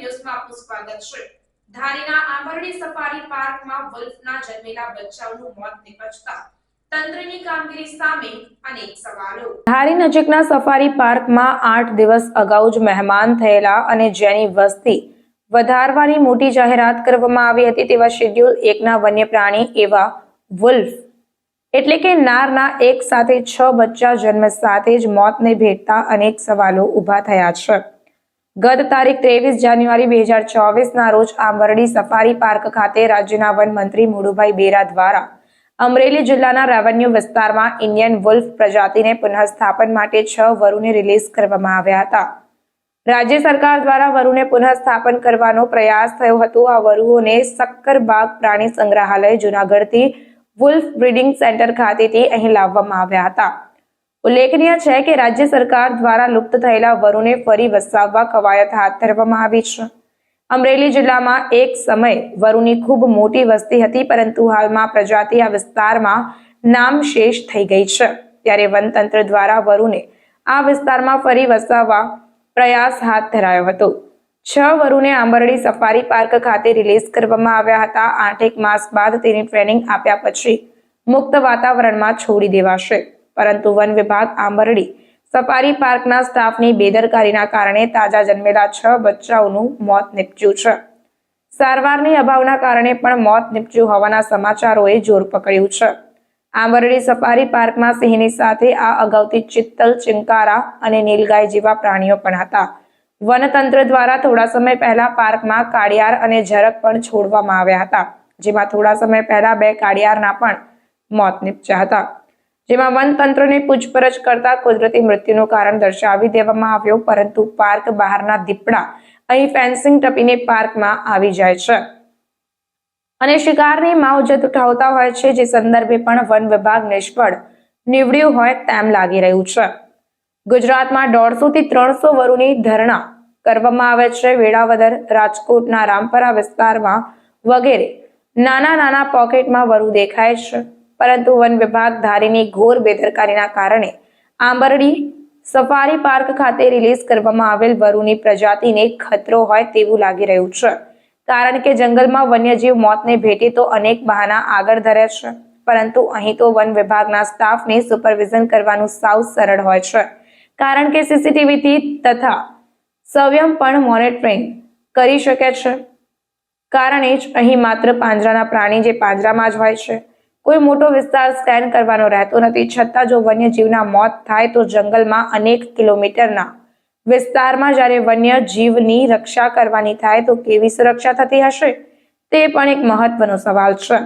ન્યૂઝમાં આપનું સ્વાગત છે. ધારીના આંબરડી સફારી પાર્કમાં વલ્ફના જન્મેલા બચ્ચાઓનું મોત નિપજતા ધારી નજીકના સફારી પાર્કમાં આઠ દિવસ અગાઉ જ મહેમાન થયેલા અને જેની વસ્તી વધારવાની મોટી જાહેરાત કરવામાં આવી હતી તેવા શેડ્યુલ એકના વન્ય પ્રાણી એવા વુલ્ફ. એટલે કે નારના એક સાથે છ બચ્ચા જન્મ સાથે જ મોતને ભેટતા અનેક સવાલો ઊભા થયા છે. ગત તારીખ ત્રેવીસ જાન્યુઆરી બે હજાર ચોવીસના રોજ આંબરડી સફારી પાર્ક ખાતે રાજ્યના વન મંત્રી મુડુભાઈ બેરા દ્વારા અમરેલી જિલ્લાના રેવન્યુ વિસ્તારમાં ઇન્ડિયન વુલ્ફ પ્રજાતિને પુનઃસ્થાપન માટે છ વરુને રિલીઝ કરવામાં આવ્યા હતા. રાજ્ય સરકાર દ્વારા વરુને પુનઃસ્થાપન કરવાનો પ્રયાસ થયો હતો. આ વરુઓને સક્કરબાગ પ્રાણી સંગ્રહાલય જુનાગઢથી વુલ્ફ બ્રીડિંગ સેન્ટર ખાતેથી અહીં લાવવામાં આવ્યા હતા. ઉલ્લેખનીય છે કે રાજ્ય સરકાર દ્વારા લુપ્ત થયેલા વરુને ફરી વસાવવા કવાયત હાથ ધરવામાં આવી છે. અમરેલી જિલ્લામાં એક સમય વરુની ખૂબ મોટી વસ્તી હતી, પરંતુ હાલમાં પ્રજાતિ આ વિસ્તારમાં નામ શેષ થઈ ગઈ છે. ત્યારે વનતંત્ર દ્વારા વરુને આ વિસ્તારમાં ફરી વસાવવા પ્રયાસ હાથ ધરાયો હતો. છ વરુને આંબરડી સફારી પાર્ક ખાતે રિલીઝ કરવામાં આવ્યા હતા. આઠેક માસ બાદ તેની ટ્રેનિંગ આપ્યા પછી મુક્ત વાતાવરણમાં છોડી દેવાશે. પરંતુ વન વિભાગ આંબરડી સફારી પાર્કના સ્ટાફની બેદરકારીના કારણે તાજા જન્મેલા છ બચ્ચાઓનું મોત નીપજ્યું છે. સારવારની અભાવના કારણે પણ મોત નીપજ્યું હોવાના સમાચારોએ જોર પકડ્યું છે. આંબરડી સફારી પાર્કમાં સિંહની સાથે આ અગાઉથી ચિત્તલ, ચિંકારા અને નીલગાય જેવા પ્રાણીઓ પણ હતા. વનતંત્ર દ્વારા થોડા સમય પહેલા પાર્કમાં કાળિયાર અને ઝરક પણ છોડવામાં આવ્યા હતા, જેમાં થોડા સમય પહેલા બે કાળિયારના પણ મોત નીપજ્યા હતા. જેમાં વનતંત્રને પૂછપરછ કરતા કુદરતી મૃત્યુનું કારણ દર્શાવી દેવામાં આવ્યું, પરંતુ પાર્ક બહારના દીપડા અહીં ફેન્સિંગ ટપીને પાર્કમાં આવી જાય છે. અને શિકારની માવજત ઉઠાવતા હોય છે, જે સંદર્ભે પણ વન વિભાગ નિષ્ફળ નીવડ્યું હોય તેમ લાગી રહ્યું છે. ગુજરાતમાં દોઢસો થી ત્રણસો વરુની ધરણા કરવામાં આવે છે. વેળાવદર રાજકોટના રામપરા વિસ્તારમાં વગેરે નાના નાના પોકેટમાં વરુ દેખાય છે. પરંતુ વન વિભાગ ધારીની ઘોર બેદરકારીના કારણે આંબરડી સફારી પાર્ક ખાતે રિલીઝ કરવામાં આવેલ વરુની પ્રજાતિને ખતરો હોય તેવું લાગી રહ્યું છે. કારણ કે જંગલમાં વન્યજીવ મોતને ભેટે તો અનેક બહાના આગળ ધરે છે. પરંતુ અહીં તો વન વિભાગના સ્ટાફને સુપરવિઝન કરવાનું સાવ સરળ હોય છે. કારણ કે સીસીટીવીથી તથા સવ્યમ પણ મોનિટરિંગ કરી શકે છે. કારણે જ અહીં માત્ર પાંજરાના પ્રાણી જે પાંજરામાં જ હોય છે. કોઈ મોટો વિસ્તાર સ્કેન કરવાનો રહેતો નથી. છતાં જો વન્યજીવના મોત થાય તો જંગલમાં અનેક કિલોમીટરના વિસ્તારમાં જ્યારે વન્ય જીવની રક્ષા કરવાની થાય તો કેવી સુરક્ષા થતી હશે? તે પણ એક મહત્વનો સવાલ છે.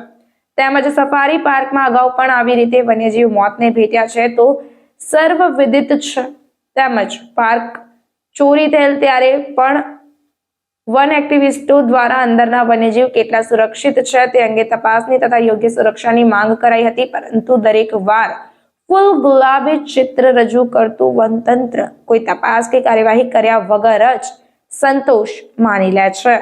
તેમજ સફારી પાર્કમાં અગાઉ પણ આવી રીતે વન્યજીવ મોતને ભેટ્યા છે તો સર્વ વિદિત છે. તેમજ પાર્ક ચોરી થયેલ ત્યારે પણ વન એક્ટિવિસ્ટો દ્વારા અંદરના વન્યજીવ કેટલા સુરક્ષિત છે તે અંગે તપાસની તથા યોગ્ય સુરક્ષાની માંગ કરાઈ હતી, પરંતુ દરેક વાર ફૂલ ગુલાબી ચિત્ર રજૂ કરતું વનતંત્ર કોઈ તપાસ કે કાર્યવાહી કર્યા વગર જ સંતોષ માની લે છે.